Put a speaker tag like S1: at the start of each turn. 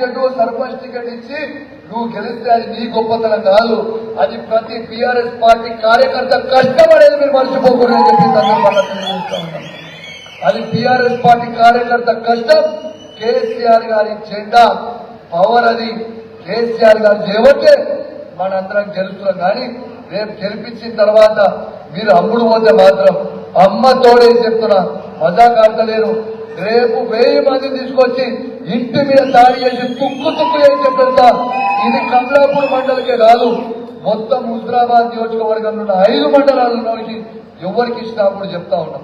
S1: Ticket sarpanch ticket ఇచ్చి నువ్వు గెలిస్తే అది నీ గొప్పతనం కాదు. అది ప్రతి బీఆర్ఎస్ పార్టీ కార్యకర్త కష్టపడేది మీరు మర్చిపోకూడదని చెప్పి సందర్భంగా అది బీఆర్ఎస్ పార్టీ కార్యకర్త కష్టం. కేసీఆర్ గారి జెండా పవర్ అది. కేసీఆర్ గారు చేయబట్టే మనందరం గెలుస్తున్నాం కానీ రేపు గెలిపించిన తర్వాత మీరు అమ్ముడు పోతే మాత్రం అమ్మ తోడే చెప్తున్నా. మజాక్ ఆడతలేరు రేపు వెయ్యి మంది తీసుకొచ్చి ఇంటి మీద దాడి చేసి తుక్కు తుక్కు చేసి పెడతా ఇది కమలాపూర్ మండలికే కాదు. మొత్తం హుజరాబాద్ నియోజకవర్గంలో ఉన్న ఐదు మండలాల నుంచి ఎవరికి ఇచ్చినా కూడా చెప్తా ఉన్నాం.